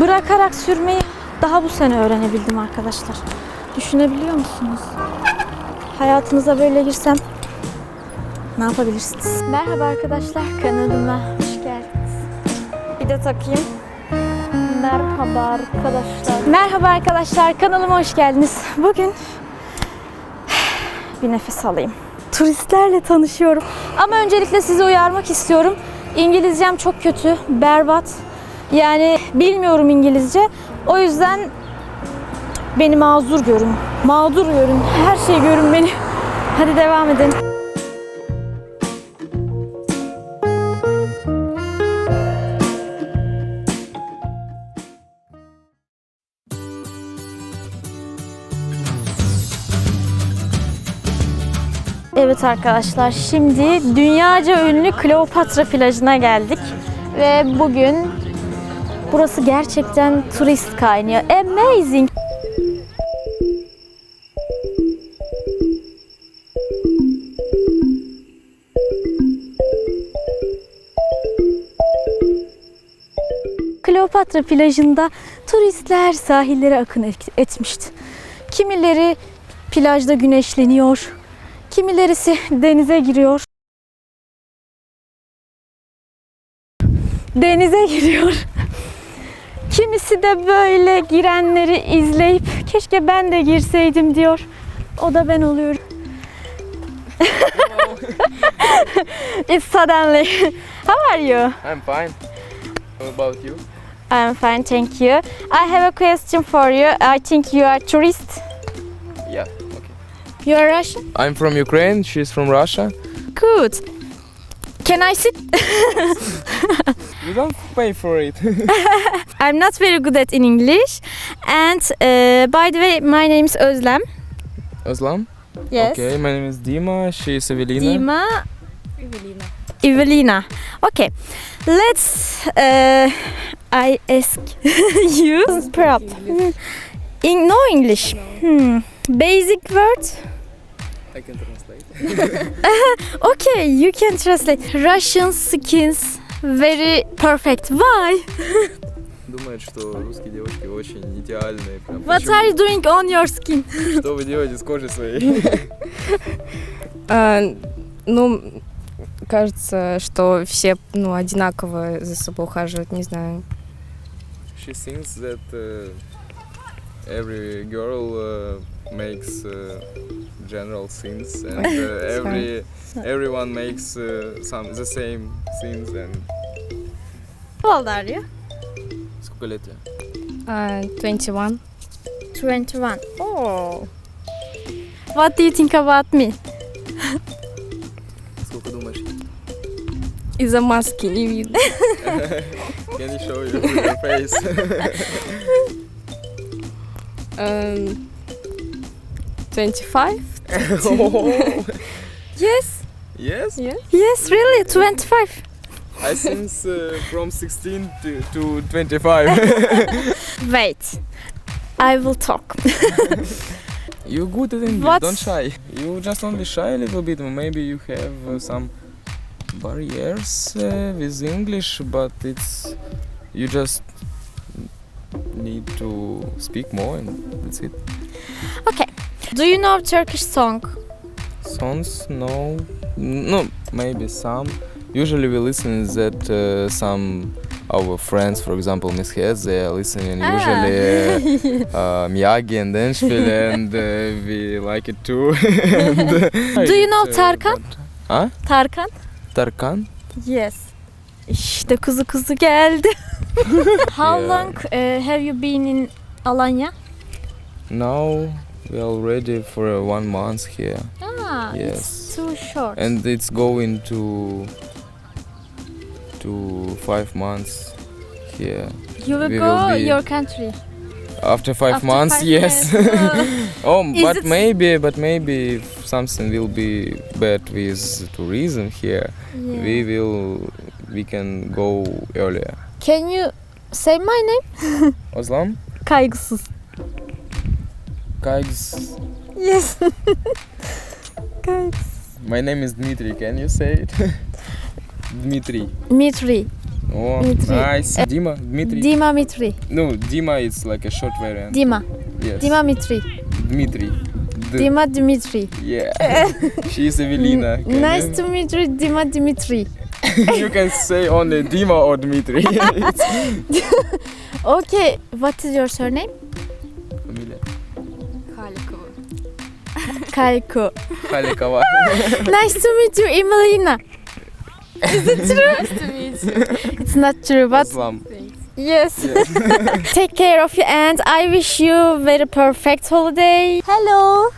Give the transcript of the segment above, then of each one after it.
bırakarak sürmeyi daha bu sene öğrenebildim arkadaşlar. Düşünebiliyor musunuz? Hayatınıza böyle girsem ne yapabilirsiniz? Merhaba arkadaşlar kanalıma hoş geldiniz. Bir de takayım. Merhaba arkadaşlar. Merhaba arkadaşlar kanalıma hoş geldiniz. Bugün bir nefes alayım. Turistlerle tanışıyorum. Ama öncelikle sizi uyarmak istiyorum. İngilizcem çok kötü, berbat. Yani bilmiyorum İngilizce. O yüzden beni mazur görün. Mağdur görün. Her şey görün beni. Hadi devam edelim. Evet arkadaşlar şimdi dünyaca ünlü Kleopatra plajına geldik. Ve bugün burası gerçekten turist kaynıyor. Amazing. Kleopatra plajında turistler sahillere akın et- etmişti. Kimileri plajda güneşleniyor, kimilerisi denize giriyor. Denize giriyor. Kimisi de böyle girenleri izleyip keşke ben de girseydim diyor. O da ben oluyorum. It's suddenly. How are you? I'm fine. How about you? I'm fine, thank you. I have a question for you. I think you are tourist. Yeah, okay. You are Russian? I'm from Ukraine, she's from Russia. Good. Can I sit? You don't pay for it. I'm not very good at in English. And uh, by the way, my name is Özlem. Islam? Yes. Okay, my name is Dima, she's Evelina. Dima. Evelina. Okay. Let's. Uh, I ask you. Prop. In no English. Hmm. Basic word. I can translate. Okay, you can translate. Russian skins very perfect. Why? Думает, что русские девушки очень идеальные. Прям. What Почему? are you doing on your skin? Что вы делаете с кожей своей? А, ну, кажется, что все ну, одинаково за собой ухаживают, не знаю. She thinks that uh, every girl uh, makes uh, general things and uh, every everyone makes uh, some the same things and How old are you? сколько лет тебе? А, 21. 21. Oh. What do you think about me? Сколько думаешь? Из-за маски не видно. Can you show your, your face? Эм, 25? Yes. yes? Yes, Yes, really, 25. I since uh, from 16 to, to 25. Wait. I will talk. you good at English, What's- don't shy. You just only shy a little bit. Maybe you have uh, some barriers uh, with English, but it's you just need to speak more and that's it. Do you know Turkish song? Songs, no, no, maybe some. Usually we listen that uh, some our friends, for example, Miss Hez, they are listening Ah. usually uh, Miyagi and Enspiel, and uh, we like it too. And, uh, Do you know uh, Tarkan? Huh? Tarkan? Tarkan? Yes. İşte kuzu kuzu geldi. How Yeah. long uh, have you been in Alanya? Now we are already for uh, one month here, Ah, Yes. it's too short. and it's going to to five months here. you will we go will your country. After five After months, five yes. oh, Is but maybe, but maybe if something will be bad with tourism here, Yeah. we will, we can go earlier. Can you say my name? Oslam, Kaygısız. Kags, Yes. Kaygısız. my name is Dmitry. Can you say it? Dmitry. Mitri. Oh, Dmitry. nice. Eh, Dima, Dmitry. Dima Mitri. no, Dima is like a short variant. Dima. yes. Dima Mitri. Dmitry. D- Dima Dimitri. Yeah. She's Evelina. Can Nice you- to meet you, Dima Dimitri. you can say only Dima or Dmitry. Okay, what is your surname? Kaiko. Khalikova. nice to meet you, Emelina. Is it true? Nice to meet you. It's not true, but Islam. yes. Yes. Take care of you and I wish you very perfect holiday. Hello.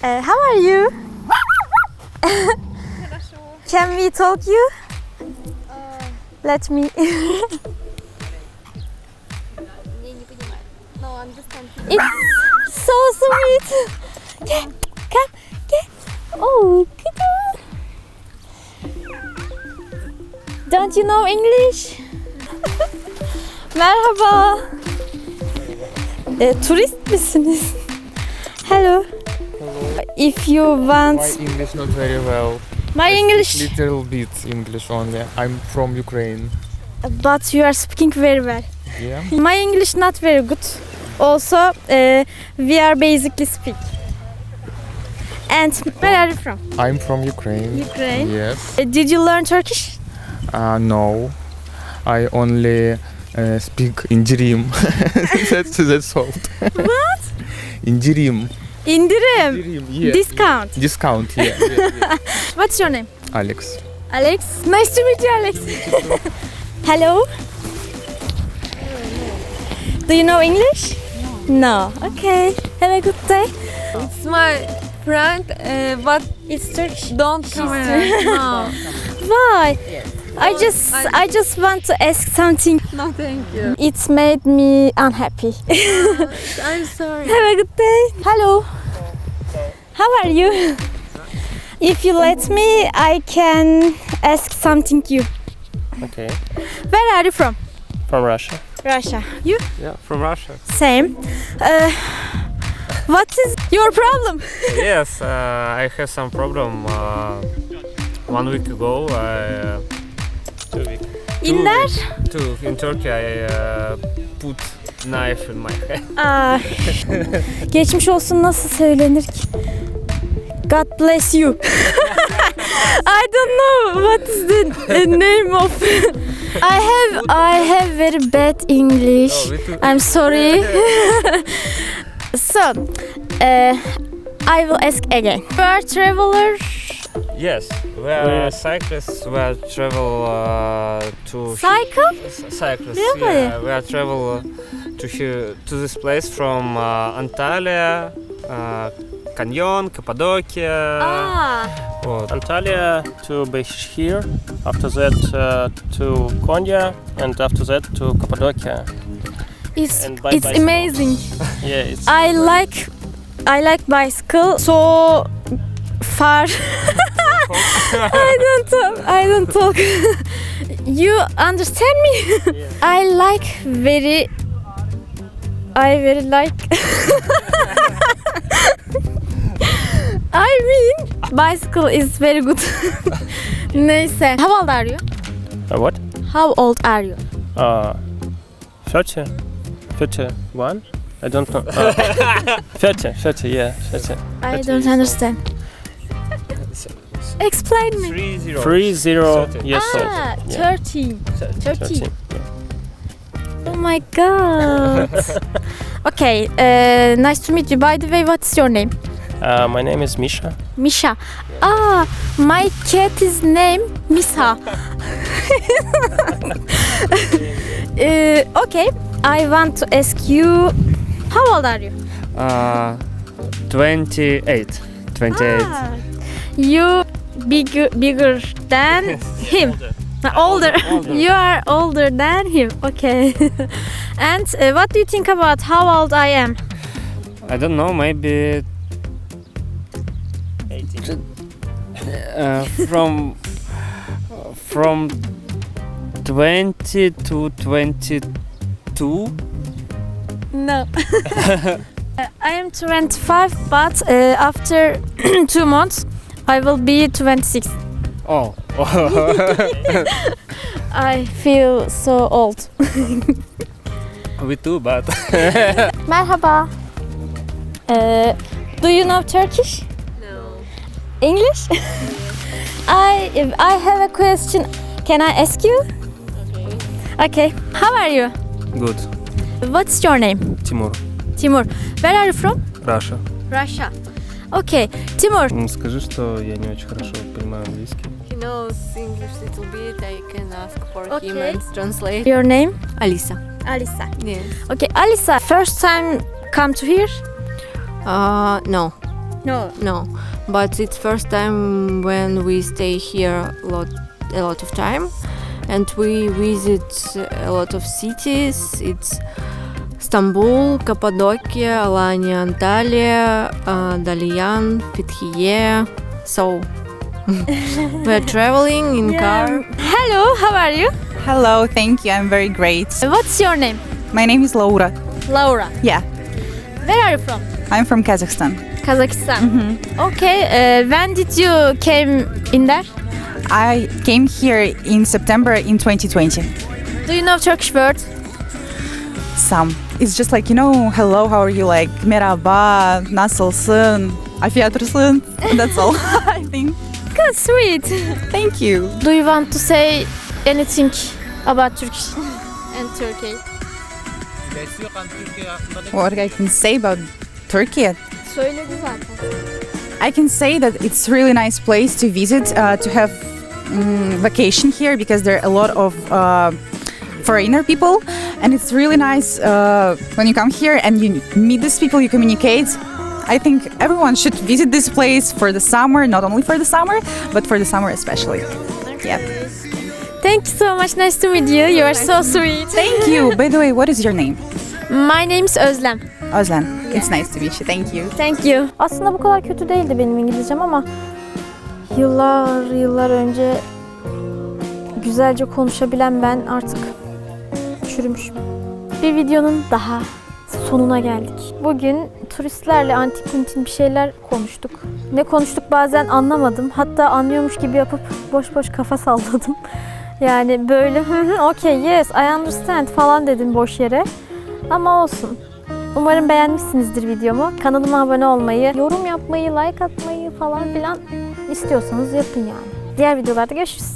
Uh, how are you? Can we talk you? Let me. It's so sweet. Get, come, get. Oh, good. Don't you know English? Merhaba. E, turist misiniz? Hello. If you want My English not very well. my English, Little bit English only. I'm from Ukraine. but you are speaking very well. Yeah. My English not very good. Also, uh, we are basically speak. And where are you from? I'm from Ukraine. Ukraine. Yes. Uh, Did you learn Turkish? Uh, no. I only uh, speak in dream. that's that's all. What? In dream. İndirim. Dream. Yeah. Discount. Discount. Yeah. yeah, yeah. What's your name? Alex. Alex. Nice to meet you, Alex. Hello. Do you know English? No. Okay. Have a good day. It's my friend, uh, but It's Turkish. don't come here. No. Why? I just I just want to ask something. No, thank you. It's made me unhappy. I'm sorry. Have a good day. Hello. How are you? If you let me, I can ask something you. Okay. Where are you from? From Russia. Russia. You? Yeah, from Russia. Same. Uh, what is your problem? yes, uh, I have some problem. Uh, one week ago, I uh, two week. In Two there? Two in Turkey, I uh, put knife in my head. Aa, geçmiş olsun nasıl söylenir ki? God bless you. I don't know what is the name of. I have I have very bad English. Oh, I'm sorry. so, uh, I will ask again. You are traveler. Yes, we are cyclists. We are travel uh, to Cycle? C- cyclists. Really? Yeah, we are travel uh, to here to this place from uh, Antalya, uh, Canyon, Cappadocia. Ah, Вот. Antalya to base here, after that uh, to Konya, and after that to Cappadocia. İt's And it's bicycle. amazing. Yeah, it's I like I like bicycle so far. I don't talk. I don't talk. you understand me? I like very. I very like. I mean, bicycle is very good. Neyse. How old are you? uh, what? How old are you? Uh, 30, 31. I don't know. Uh, 30, 30, yeah, 30. I That don't understand. Explain me. Three zero. Three zero. Yes, Ah, Yeah. 13. 30. 30. Oh my god. okay, uh, nice to meet you. By the way, what's your name? Uh, my name is Misha. Misha. Ah, my cat is name Misa. uh, okay, I want to ask you, how old are you? Uh, 28. 28. Ah, you bigger bigger than him. Uh, Older. you are older than him. Okay. and uh, what do you think about how old I am? I don't know, maybe 18. uh, from from 20 to 22. No. Uh, I am 25, but uh, after two months, I will be 26. Oh. I feel so old. We too, but Merhaba. Uh, do you know Turkish? No. English? I I have a question. Can I ask you? Okay. How are you? Good. What's your name? Тимур. Timur. Where are you from? Раша. Russia. Okay. Timur. М, Скажи, что я не очень хорошо понимаю английский. He knows English little bit. I can ask for him Okay. and translate. Your name? Alisa. Alisa. Yes. Okay. Alisa. First time come to here? Uh, no, No. no. But it's first time when we stay here a lot, a lot of time, and we visit a lot of cities. It's Istanbul, Cappadocia, Alanya, Antalya, uh, Dalian, Fethiye. So we're traveling in car. Hello. How are you? Hello, thank you. I'm very great. What's your name? My name is Laura. Laura. Yeah, Where are you from? I'm from Kazakhstan. Kazakhstan. Okay. Uh, when did you came in there? I came here in September in 2020. Do you know Turkish word? Some. It's just like, you know, hello, how are you? Like, merhaba, nasılsın, afiyet olsun. That's all, I think. Good, sweet. Thank you. Do you want to say anything about Turkish and Turkey? What I can say about Turkey? Söyledi zaten. I can say that it's really nice place to visit, uh, to have mm, vacation here because there are a lot of uh, foreigner people, and it's really nice uh, when you come here and you meet these people, you communicate. I think everyone should visit this place for the summer, not only for the summer, but for the summer especially. Yeah. Thank you so much. Nice to meet you. You are so sweet. Thank you. By the way, what is your name? My name's Özlem. Ozan. It's nice to meet you. Thank you. Thank you. Aslında bu kadar kötü değildi benim İngilizcem ama yıllar yıllar önce güzelce konuşabilen ben artık çürümüşüm. Bir videonun daha sonuna geldik. Bugün turistlerle antik kuntin bir şeyler konuştuk. Ne konuştuk bazen anlamadım. Hatta anlıyormuş gibi yapıp boş boş kafa salladım. Yani böyle okay yes I understand falan dedim boş yere. Ama olsun. Umarım beğenmişsinizdir videomu. Kanalıma abone olmayı, yorum yapmayı, like atmayı falan filan istiyorsanız yapın yani. Diğer videolarda görüşürüz.